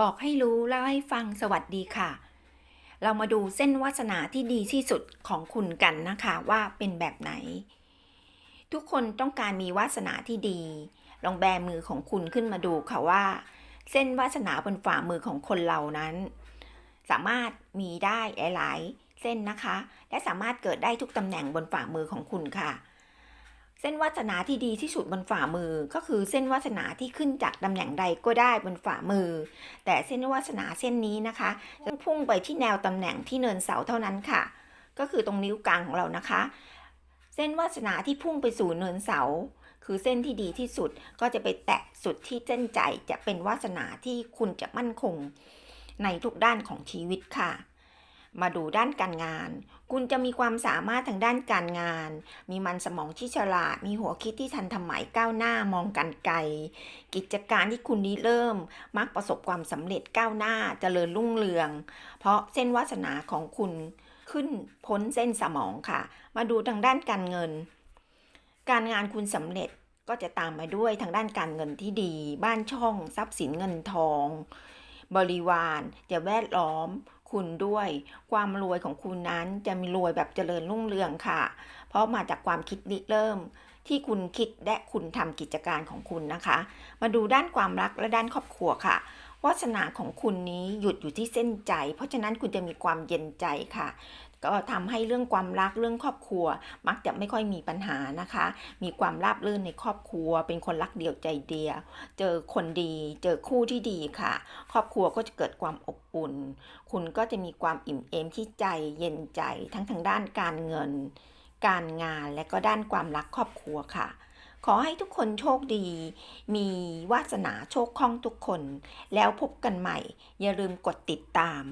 บอกให้รู้เล่าให้ฟังสวัสดีค่ะ เรามาดูเส้นวาสนาที่ดีที่สุดของคุณกันนะคะว่าเป็นแบบไหน ทุกคนต้องการมีวาสนาที่ดี ลองแบมือของคุณขึ้นมาดูค่ะว่า เส้นวาสนาบนฝ่ามือของคนเรานั้น สามารถมีได้หลาย ๆ เส้นนะคะ และสามารถเกิดได้ทุกตำแหน่งบนฝ่ามือของคุณค่ะ เส้นวาสนาที่ดีที่สุดบนฝ่ามือ ก็คือเส้นวาสนาที่ขึ้นจากตำแหน่งใดก็ได้บนฝ่ามือ แต่เส้นวาสนาเส้นนี้นะคะจะพุ่งไปที่แนวตำแหน่งที่เนินเสาเท่านั้นค่ะ ก็คือตรงนิ้วกลางของเรานะคะ เส้นวาสนาที่พุ่งไปสู่เนินเสา คือเส้นที่ดีที่สุดก็จะไปแตะสุดที่เส้นใจจะเป็นวาสนาที่คุณจะมั่นคง ในทุกด้านของชีวิตค่ะ มาดูด้านการงาน คุณจะมีความสามารถทางด้านการงาน มีมันสมองที่ฉลาด มีหัวคิดที่ทันสมัยก้าวหน้ามองกันไกล กิจการที่คุณริเริ่ม มักประสบความสำเร็จก้าวหน้าเจริญรุ่งเรือง เพราะเส้นวาสนาของคุณขึ้นพ้นเส้นสมองค่ะ มาดูทางด้านการเงิน การงานคุณสำเร็จก็จะตามมาด้วยทางด้านการเงินที่ดี บ้านช่อง ทรัพย์สินเงินทอง บริวารจะแวดล้อม คุณด้วย ความรวยของคุณนั้นจะมีรวยแบบเจริญรุ่งเรืองค่ะ เพราะมาจากความคิดริเริ่มที่คุณคิดและคุณทำกิจการของคุณนะคะ มาดูด้านความรักและด้านครอบครัวค่ะ วาสนาของคุณนี้หยุดอยู่ที่เส้นใจ เพราะฉะนั้นคุณจะมีความเย็นใจค่ะ ก็ทำให้เรื่องความรักเรื่องครอบครัว มักจะไม่ค่อยมีปัญหานะคะ มีความราบรื่นในครอบครัว เป็นคนรักเดียวใจเดียว เจอคนดี เจอคู่ที่ดีค่ะ ครอบครัวก็จะเกิดความอบอุ่น คุณก็จะมีความอิ่มเอมที่ใจเย็นใจทั้งทางด้านการเงิน การงานและก็ด้านความรักครอบครัวค่ะ ขอให้ทุกคนโชคดี มีวาสนาโชคคล่องทุกคน แล้วพบกันใหม่ อย่าลืมกดติดตาม